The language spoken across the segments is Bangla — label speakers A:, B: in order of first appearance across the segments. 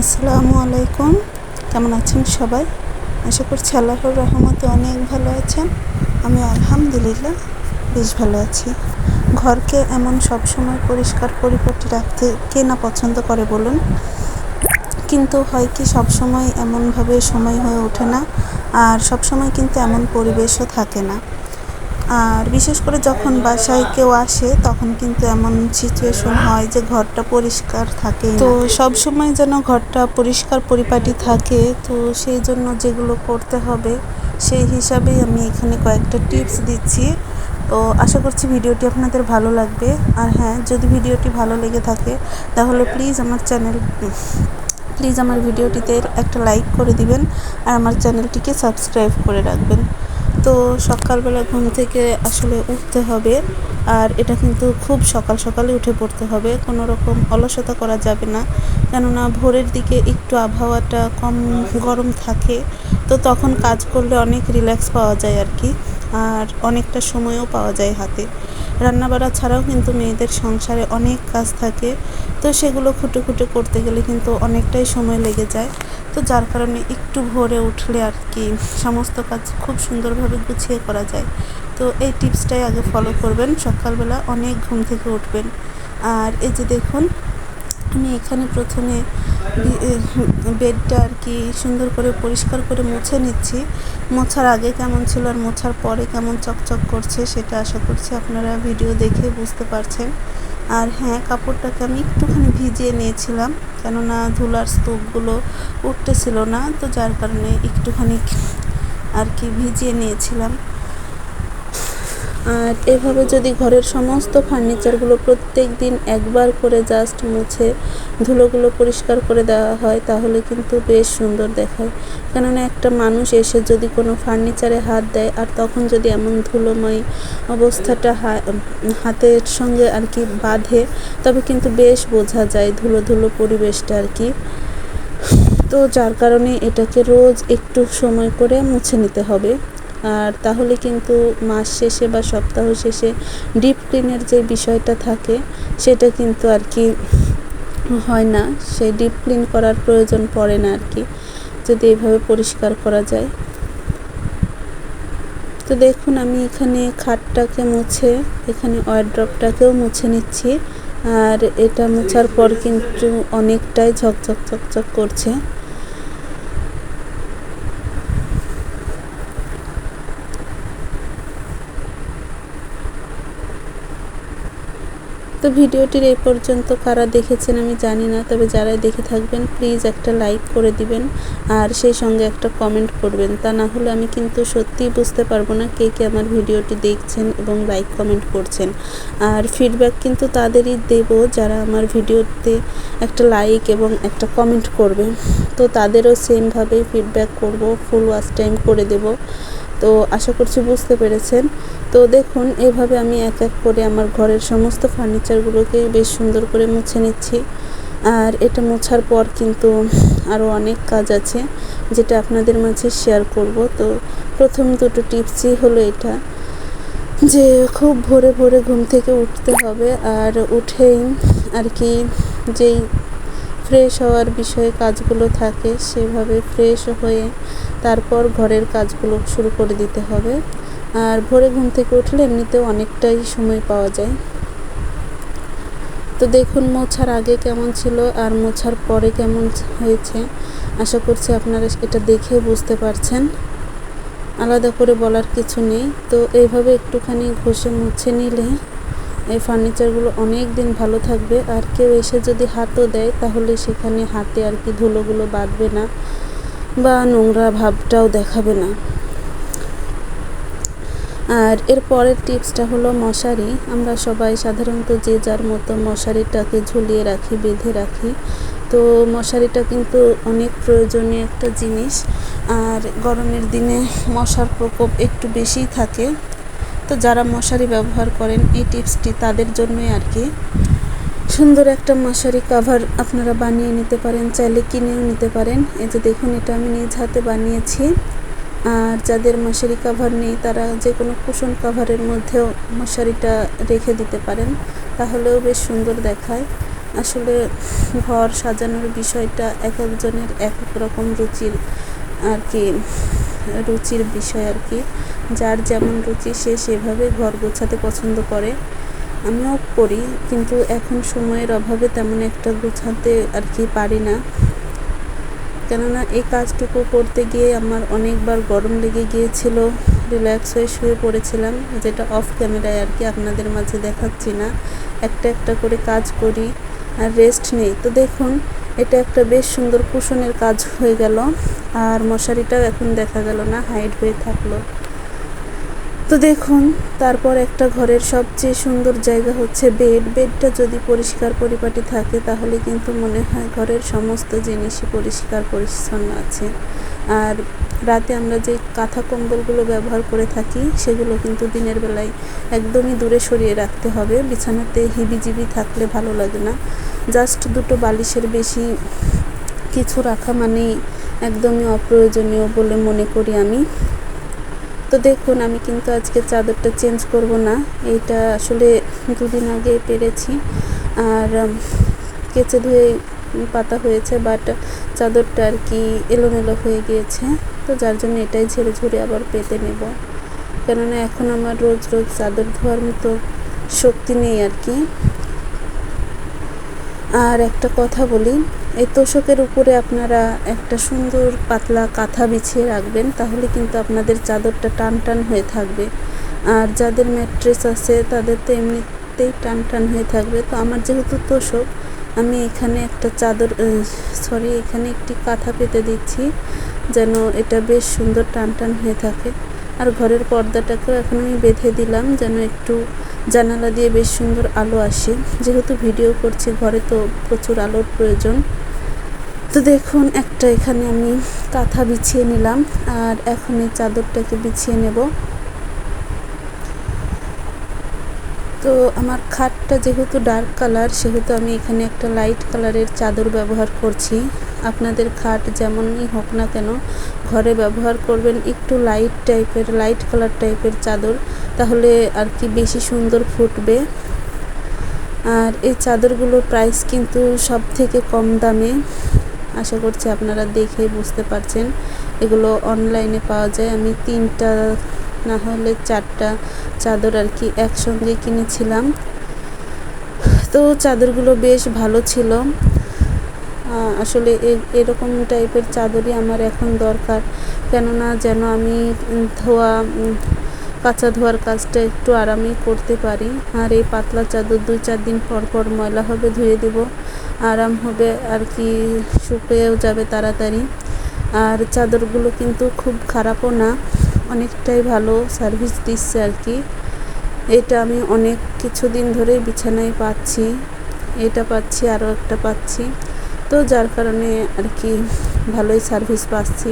A: আসসালামু আলাইকুম। কেমন আছেন সবাই? আশা করছি আল্লাহর রহমতে অনেক ভালো আছেন। আমি আলহামদুলিল্লাহ বেশ ভালো আছি। ঘরকে এমন সবসময় পরিষ্কার পরিপাটি রাখতে কে না পছন্দ করে বলুন? কিন্তু হয় কি সবসময় এমনভাবে সময় হয়ে ওঠে না, আর সবসময় কিন্তু এমন পরিবেশও থাকে না। আর বিশেষ করে যখন বাসায় কেউ আসে, তখন কিন্তু এমন সিচুয়েশন হয় যে ঘরটা পরিষ্কার থাকে তো সব সময় যেন ঘরটা পরিষ্কার পরিপাটি থাকে, তো সেই জন্য যেগুলো করতে হবে, সেই হিসাবেই আমি এখানে কয়েকটা টিপস দিচ্ছি। তো আশা করছি ভিডিওটি আপনাদের ভালো লাগবে। আর হ্যাঁ যদি ভিডিওটি ভালো লেগে থাকে, তাহলে প্লিজ আমার চ্যানেল প্লিজ আমার ভিডিওটিতে একটা লাইক করে দিবেন। আর আমার চ্যানেলটিকে সাবস্ক্রাইব করে রাখবেন। তো সকালবেলা ঘুম থেকে আসলে উঠতে হবে। আর এটা কিন্তু খুব সকাল সকালে উঠে পড়তে হবে। কোনো রকম অলসতা করা যাবে না। কেননা ভোরের দিকে একটু আবহাওয়াটা কম গরম থাকে, তো তখন কাজ করলে অনেক রিল্যাক্স পাওয়া যায় আর কি। আর অনেকটা সময়ও পাওয়া যায় হাতে। রান্নাবাড়া ছাড়াও কিন্তু মেয়েদের সংসারে অনেক কাজ থাকে, তো সেগুলো খুঁটে খুঁটে করতে গেলে কিন্তু অনেকটাই সময় লেগে যায়। তো যার কারণে একটু ভোরে উঠলে আর কি সমস্ত কাজ খুব সুন্দরভাবে গুছিয়ে করা যায়। তো এই টিপসটাই আগে ফলো করবেন, সকালবেলা অনেক ঘুম থেকে উঠবেন। আর এই যে দেখুন, আমি এখানে প্রথমে বেডটা আর কি সুন্দর করে পরিষ্কার করে মুছে নিচ্ছি। মোছার আগে কেমন ছিল আর মোছার পরে কেমন চকচক করছে সেটা আশা করছি আপনারা ভিডিও দেখে বুঝতে পারছেন। আর হ্যাঁ কাপড়টাকে আমি একটুখানি ভিজিয়ে নিয়েছিলাম, কেননা ধুলার স্তূপগুলো উঠতেছিল না, তো যার কারণে একটুখানি আর কি ভিজিয়ে নিয়েছিলাম। আর এভাবে যদি ঘরের সমস্ত ফার্নিচারগুলো প্রত্যেক দিন একবার করে জাস্ট মুছে, ধুলোগুলো পরিষ্কার করে দেওয়া হয়, তাহলে কিন্তু বেশ সুন্দর দেখায়। কেননা একটা মানুষ এসে যদি কোনো ফার্নিচারে হাত দেয়, আর তখন যদি এমন ধুলোময় অবস্থাটা হাতের সঙ্গে আর কি বাঁধে, তবে কিন্তু বেশ বোঝা যায় ধুলো ধুলো পরিবেশটা আর কি। তো যার কারণে এটাকে রোজ একটু সময় করে মুছে নিতে হবে। আর তাহলে কিন্তু মাস শেষে বা সপ্তাহ শেষে ডিপ ক্লিনের যে বিষয়টা থাকে, সেটা কিন্তু আর কি হয় না। সেই ডিপ ক্লিন করার প্রয়োজন পড়ে না আর কি। যদি এভাবে পরিষ্কার করা যায়। তো দেখুন, আমি এখানে খাটটাকে মুছে, এখানে ওয়ারড্রপটাকেও মুছে নিচ্ছি। আর এটা মোছার পর কিন্তু অনেকটাই ঝকঝক ঝকঝক করছে। তো ভিডিওটির এই পর্যন্ত কারা দেখেছেন আমি জানি না, তবে যারাই দেখে থাকবেন প্লিজ একটা লাইক করে দিবেন আর সেই সঙ্গে একটা কমেন্ট করবেন। তা না হলে আমি কিন্তু সত্যিই বুঝতে পারব না কে কে আমার ভিডিওটি দেখছেন এবং লাইক কমেন্ট করছেন। আর ফিডব্যাক কিন্তু তাদেরই দেব যারা আমার ভিডিওতে একটা লাইক এবং একটা কমেন্ট করবে। তো তাদেরও সেমভাবেই ফিডব্যাক করব ফুল ওয়াচ টাইম করে দেব। তো আশা করছি বুঝতে পেরেছেন। তো দেখুন, এভাবে আমি এক এক করে আমার ঘরের সমস্ত ফার্নিচারগুলোকে বেশ সুন্দর করে মুছে নিচ্ছি। আর এটা মোছার পর কিন্তু আরও অনেক কাজ আছে, যেটা আপনাদের মাঝে শেয়ার করব। তো প্রথম দুটো টিপসই হলো এটা, যে খুব ভোরে ভোরে ঘুম থেকে উঠতে হবে। আর উঠেই আর কি যেই ফ্রেশ হওয়ার বিষয়ে কাজগুলো থাকে, সেভাবে ফ্রেশ হয়ে তারপর ঘরের কাজগুলো শুরু করে দিতে হবে। আর ভোরে ঘুম থেকে উঠলে এমনিতেও অনেকটাই সময় পাওয়া যায়। তো দেখুন মোছার আগে কেমন ছিল আর মোছার পরে কেমন হয়েছে। আশা করছি আপনারা এটা দেখে বুঝতে পারছেন। আলাদা করে বলার কিছু নেই। তো এইভাবে একটুখানি ঘষে মুছে নিলে এই ফার্নিচারগুলো অনেক দিন ভালো থাকবে। আর কেউ এসে যদি হাতও দেয়, তাহলে সেখানে হাতে আর কি ধুলোগুলো বাঁধবে না বা নোংরা ভাবটাও দেখাবে না। আর এর পরের টিপসটা হলো মশারি। আমরা সবাই সাধারণত যে যার মতো মশারিটাকে ঝুলিয়ে রাখি, বেঁধে রাখি। তো মশারিটা কিন্তু অনেক প্রয়োজনীয় একটা জিনিস। আর গরমের দিনে মশার প্রকোপ একটু বেশিই থাকে। তো যারা মশারি ব্যবহার করেন, এই টিপসটি তাদের জন্যই আর কি। সুন্দর একটা মশারি কাভার আপনারা বানিয়ে নিতে পারেন, চাইলে কিনেও নিতে পারেন। এই যে দেখুন, এটা আমি নিজ হাতে বানিয়েছি। আর যাদের মশারি কাভার নেই, তারা যে কোনো কুশন কাভারের মধ্যেও মশারিটা রেখে দিতে পারেন। তাহলেও বেশ সুন্দর দেখায়। আসলে ঘর সাজানোর বিষয়টা এক একজনের এক এক রকম রুচির আর কি। রুচির বিষয় আর কি। যার যেমন রুচি, সে সেভাবে ঘর গোছাতে পছন্দ করে। আমিও করি, কিন্তু এখন সময়ের অভাবে তেমন একটা গোছাতে আর কি পারি না। কেননা এই কাজটুকু করতে গিয়ে আমার অনেকবার গরম লেগে গিয়েছিল রিল্যাক্স হয়ে শুয়ে পড়েছিলাম, যেটা অফ ক্যামেরায় আর কি আপনাদের মাঝে দেখাচ্ছি না। একটা একটা করে কাজ করি আর রেস্ট নেই। তো দেখুন, এটা একটা বেশ সুন্দর কুশনের কাজ হয়ে গেল। আর মশারিটাও এখন দেখা গেল না হাইড হয়ে থাকল। তো দেখুন, তারপর একটা ঘরের সবচেয়ে সুন্দর জায়গা হচ্ছে বেড বেডটা যদি পরিষ্কার পরিপাটি থাকে, তাহলে কিন্তু মনে হয় ঘরের সমস্ত জিনিসই পরিষ্কার, পরিচ্ছন্ন আছে। আর রাতে আমরা যে কাঁথা কম্বলগুলো ব্যবহার করে থাকি, সেগুলো কিন্তু দিনের বেলায় একদমই দূরে সরিয়ে রাখতে হবে। বিছানাতে হিবিজিবি থাকলে ভালো লাগে না। জাস্ট দুটো বালিশের বেশি কিছু রাখা মানেই একদমই অপ্রয়োজনীয় বলে মনে করি আমি। তো দেখুন, আমি কিন্তু আজকে চাদরটা চেঞ্জ করব না। এইটা আসলে দুদিন আগে পেরেছি। আর কেচে ধুয়ে পাতা হয়েছে বাট চাদরটা আর কি এলোমেলো হয়ে গিয়েছে। তো যার জন্য এটাই ঝেড়ে ঝুড়ে আবার পেতে নেব। কেননা এখন আমার রোজ রোজ চাদর ধোয়ার মতো শক্তি নেই আর কি। আর একটা কথা বলি এই তোষকের উপরে আপনারা একটা সুন্দর পাতলা কাঁথা বিছিয়ে রাখবেন, তাহলে কিন্তু আপনাদের চাদরটা টান টান হয়ে থাকবে। আর যাদের ম্যাট্রেস আছে, তাদের তো এমনিতেই টান টান হয়ে থাকবে। তো আমার যেহেতু তোষক, আমি এখানে একটা চাদর সরি এখানে একটি কাঁথা পেতে দিচ্ছি, যেন এটা বেশ সুন্দর টান টান হয়ে থাকে। আর ঘরের পর্দাটাকেও এখন আমি বেঁধে দিলাম, যেন একটু জানালা দিয়ে বেশ সুন্দর আলো আসে। যেহেতু ভিডিও করছি, ঘরে তো প্রচুর আলোর প্রয়োজন। তো দেখুন, একটা এখানে আমি কাঁথা বিছিয়ে নিলাম, আর এখন এই চাদরটাকে বিছিয়ে নেব। তো আমার খাটটা যেহেতু ডার্ক কালার সেহেতু আমি এখানে একটা লাইট কালারের চাদর ব্যবহার করছি। আপনাদের খাট যেমনই হোক না কেন, ঘরে ব্যবহার করবেন একটু লাইট টাইপের লাইট কালার টাইপের চাদর, তাহলে আর কি বেশি সুন্দর ফুটবে। আর এই চাদরগুলোর প্রাইস কিন্তু সব থেকে কম দামে। আশা করছি আপনারা দেখে বুঝতে পারছেন। এগুলো অনলাইনে পাওয়া যায়। আমি তিনটা না হলে চারটা চাদর আর কি একসঙ্গে কিনেছিলাম। তো চাদরগুলো বেশ ভালো ছিল। আসলে এরকম টাইপের চাদরই আমার এখন দরকার। কেননা যেন আমি ধোয়া কাঁচা ধোয়ার কাজটা একটু আরামেই করতে পারি। আর এই পাতলা চাদর দুই চার দিন পর পর ময়লা হবে ধুয়ে দেব। আরাম হবে আর কি শুকিয়েও যাবে তাড়াতাড়ি। আর চাদরগুলো কিন্তু খুব খারাপও না, অনেকটাই ভালো সার্ভিস দিচ্ছে আর কি। এটা আমি অনেক কিছুদিন ধরেই বিছানায় পাচ্ছি, এটা পাচ্ছি, আরও একটা পাচ্ছি। তো যার কারণে আর কি ভালোই সার্ভিস পাচ্ছি।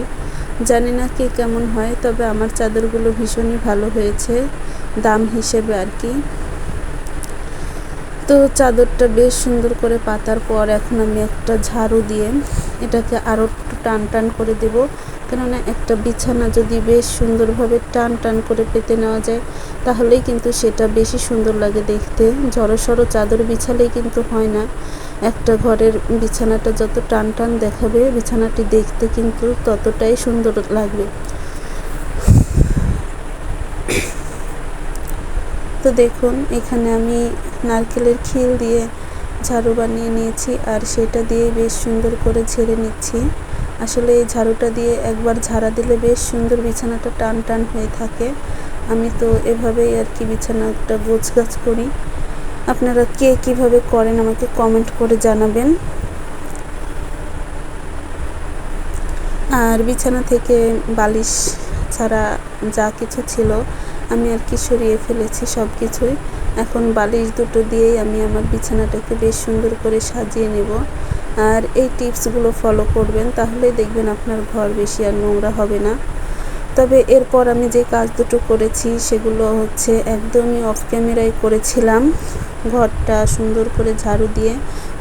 A: জানি না কে কেমন হয়, তবে আমার চাদরগুলো ভীষণই ভালো হয়েছে, দাম হিসেবে আর কি। তো চাদরটা বেশ সুন্দর করে পাতার পর এখন আমি একটা ঝাড়ু দিয়ে এটাকে আরও একটু টান টান করে দেব। কেননা একটা বিছানা যদি বেশ সুন্দরভাবে টান টান করে পেতে নেওয়া যায়, তাহলেই কিন্তু সেটা বেশি সুন্দর লাগে দেখতে। জড়সড় চাদর বিছালেই কিন্তু হয় না। একটা ঘরের বিছানাটা যত টান টান দেখাবে, বিছানাটি দেখতে কিন্তু ততটাই সুন্দর লাগবে। তো দেখুন, এখানে আমি নারকেলের খিল দিয়ে ঝাড়ু বানিয়ে নিয়েছি আর সেটা দিয়ে বেশ সুন্দর করে ঝেড়ে নিচ্ছি। আসলে এই ঝাড়ুটা দিয়ে একবার ঝাড়া দিলে বেশ সুন্দর বিছানাটা টান টান হয়ে থাকে। আমি তো এভাবেই আর কি বিছানাটা গোছগাছ করি। আপনারা কে কীভাবে করেন আমাকে কমেন্ট করে জানাবেন। আর বিছানা থেকে বালিশ ছাড়া যা কিছু ছিল আমি আর কি সরিয়ে ফেলেছি সব কিছুই এখন বালিশ দুটো দিয়েই আমি আমার বিছানাটাকে বেশ সুন্দর করে সাজিয়ে নেব। আর এই টিপসগুলো ফলো করবেন, তাহলেই দেখবেন আপনার ঘর বেশি আর নোংরা হবে না। তবে এরপর আমি যে কাজ দুটো করেছি, সেগুলো হচ্ছে একদমই অফ ক্যামেরায় করেছিলাম। ঘরটা সুন্দর করে ঝাড়ু দিয়ে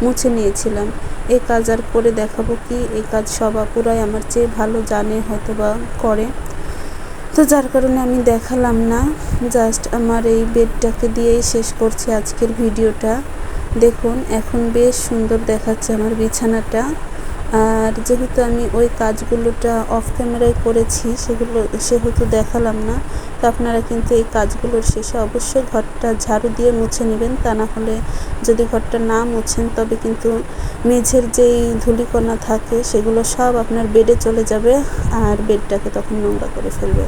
A: মুছে নিয়েছিলাম। এই কাজ আর করে দেখাবো কি? এই কাজ সব আপুরাই আমার চেয়ে ভালো জানে হয়তো বা করে। তো যার কারণে আমি দেখালাম না জাস্ট আমার এই বেডটাকে দিয়েই শেষ করছি আজকের ভিডিওটা। দেখুন, এখন বেশ সুন্দর দেখাচ্ছে আমার বিছানাটা। আর যেহেতু আমি ওই কাজগুলোটা অফ ক্যামেরায় করেছি, সেগুলো, সেহেতু দেখালাম না আপনারা কিন্তু এই কাজগুলোর শেষে অবশ্যই ঘরটা ঝাড়ু দিয়ে মুছে নেবেন, তা না হলে যদি ঘরটা না মুছেন তবে কিন্তু মেঝের যেই ধুলিকণা থাকে সেগুলো সব আপনার বেডে চলে যাবে আর বেডটাকে তখন নোংরা করে ফেলবে।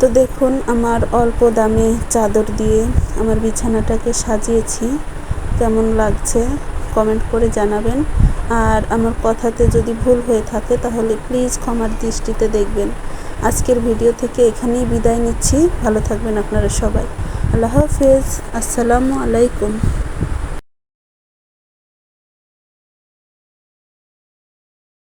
A: তো দেখুন, আমার অল্প দামে চাদর দিয়ে আমার বিছানাটাকে সাজিয়েছি। কেমন লাগছে? কমেন্ট করে জানাবেন। আর আমার কথাতে যদি ভুল হয়ে থাকে, তাহলে প্লিজ ক্ষমার দৃষ্টিতে দেখবেন। আজকের ভিডিও থেকে এখানেই বিদায় নিচ্ছি। ভালো থাকবেন আপনারা সবাই। আল্লাহ হাফেজ। আসসালামু আলাইকুম।